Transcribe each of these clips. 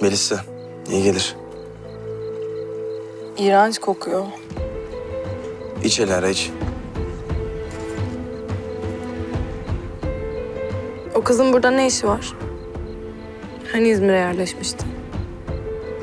Melisa, iyi gelir. İğrenç kokuyor. İç Elara iç. O kızın burada ne işi var? Hani İzmir'e yerleşmişti?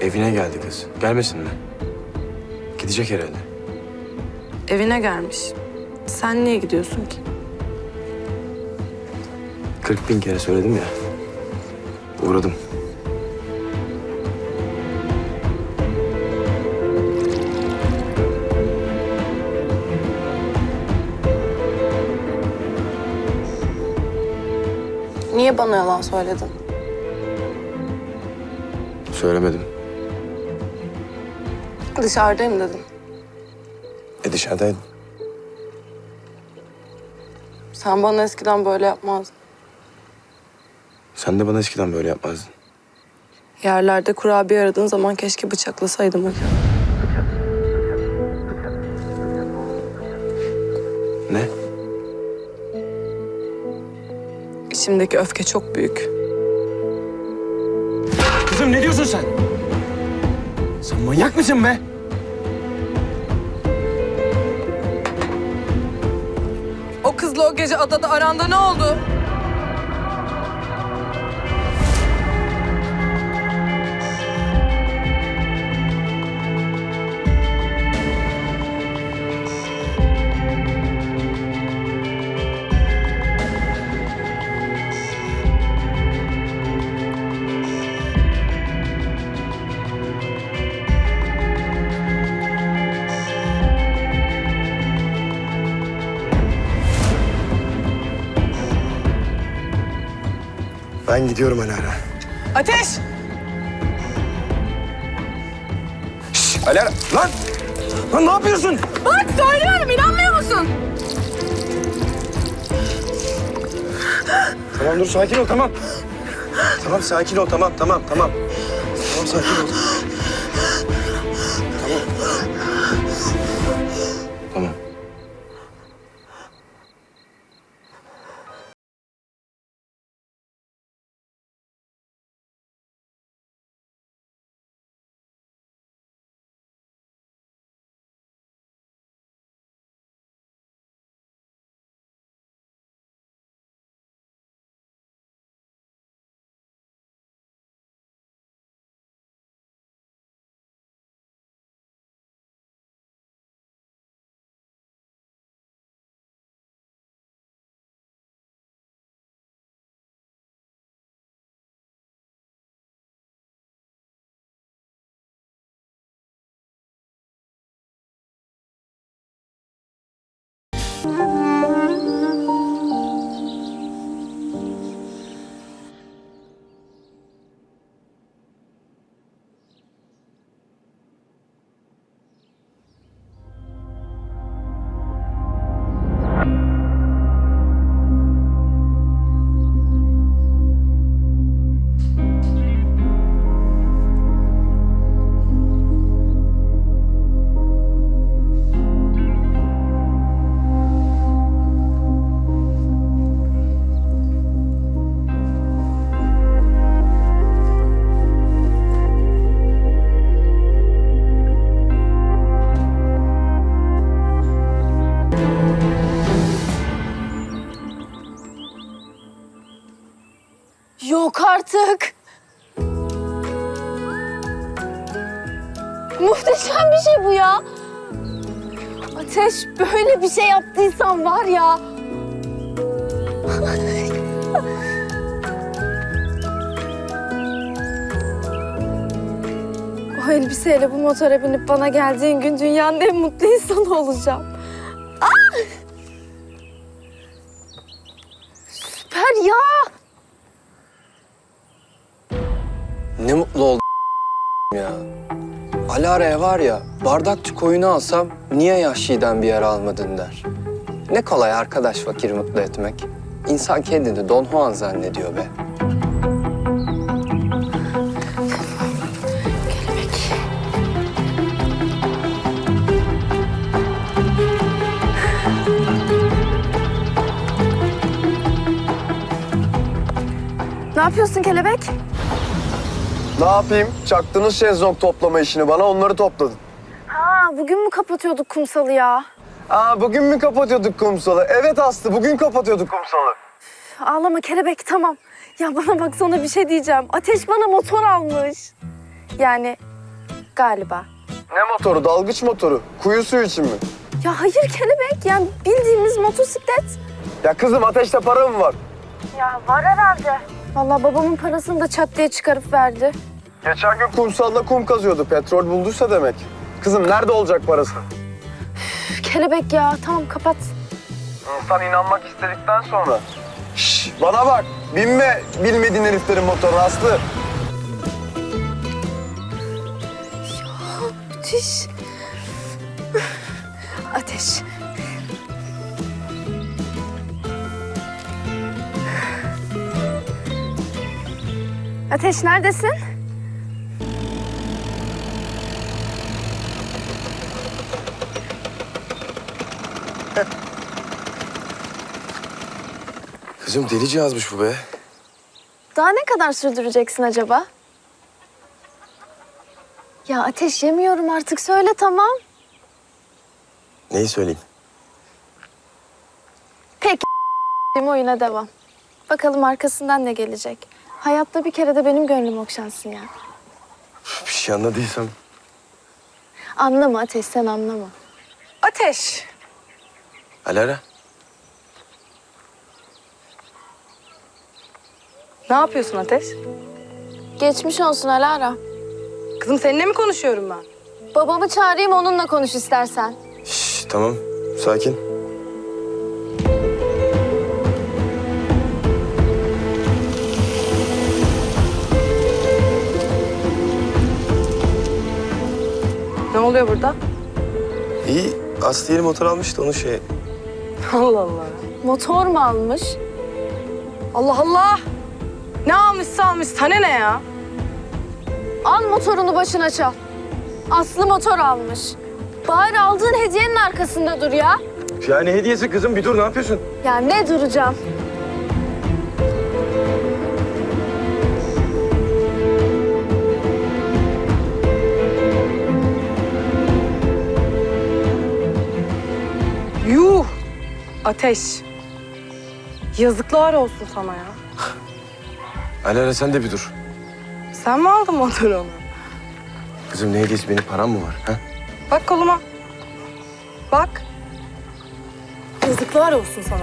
Evine geldi kız. Gelmesin mi? Gidecek herhalde. Evine gelmiş. Sen niye gidiyorsun ki? 40 bin kere söyledim ya. Uğradım. Niye bana yalan söyledin? Söylemedim. Dışarıdayım dedim. E dışarıdaydım. Sen bana eskiden böyle yapmazdın. Sen de bana eskiden böyle yapmazdın. Yerlerde kurabiye aradığın zaman keşke bıçaklasaydım. Ne? İçimdeki öfke çok büyük. Kızım ne diyorsun sen? Sen manyak mısın be? O kızla o gece adada aranda ne oldu? Ben gidiyorum Alara. Ateş! Şşş Alara! Lan! Lan ne yapıyorsun? Bak söylüyorum inanmıyor musun? Tamam dur sakin ol tamam. Tamam sakin ol tamam tamam tamam. Tamam sakin ol. Tamam. Bye. Yok artık. Muhteşem bir şey bu ya. Ateş böyle bir şey yaptıysan var ya. o elbiseyle bu motora binip bana geldiğin gün dünyanın en mutlu insanı olacağım. Ne mutlu oldum ya. Alara'ya var ya, bardakçı koyunu alsam niye Yahşi'den bir yer almadın der. Ne kolay arkadaş fakir mutlu etmek. İnsan kendini Don Juan zannediyor be. Ne yapıyorsun kelebek? Ne yapayım? Çaktınız şezlong toplama işini bana onları topladın. Ha, bugün mü kapatıyorduk kumsalı ya? Aa bugün mü kapatıyorduk kumsalı? Evet Aslı bugün kapatıyorduk kumsalı. Ağlama kelebek tamam. Ya bana bak sana bir şey diyeceğim. Ateş bana motor almış. Yani galiba. Ne motoru? Dalgıç motoru. Kuyu suyu için mi? Ya hayır kelebek yani bildiğimiz motosiklet. Ya kızım ateşte para mı var? Ya var herhalde. Vallahi babamın parasını da çat diye çıkarıp verdi. Geçen gün kumsalda kum kazıyordu. Petrol bulduysa demek. Kızım nerede olacak parası? Üf, kelebek ya tamam kapat. İnsan inanmak istedikten sonra. Şş, bana bak. Binme bilmediğin heriflerin motoruna Aslı. Müthiş. Ateş. Ateş neredesin? Kızım delici yazmış bu be. Daha ne kadar sürdüreceksin acaba? Ya ateş yemiyorum artık söyle tamam. Neyi söyleyeyim? Peki oyuna devam. Bakalım arkasından ne gelecek. Hayatta bir kere de benim gönlüm okşansın ya. Bir şey anladıysam. Anlama Ateş sen anlama. Ateş. Alara. Ne yapıyorsun Ateş? Geçmiş olsun Alara. Kızım seninle mi konuşuyorum ben? Babamı çağırayım onunla konuş istersen. Şş, tamam. Sakin. Oluyor burada? İyi. Aslı yeni motor almıştı onu şey. Allah Allah. Motor mu almış? Allah Allah. Ne almışsa almış. Sana ne ya? Al motorunu başına çal. Aslı motor almış. Bari aldığın hediyenin arkasında dur ya. Yani hediyesi kızım bir dur ne yapıyorsun? Ya ne duracağım? Ateş. Yazıklar olsun sana ya. Alara sen de bir dur. Sen mi aldın motoru onu? Kızım ne hediyesi benim param mı var? Ha? Bak koluma. Bak. Yazıklar olsun sana.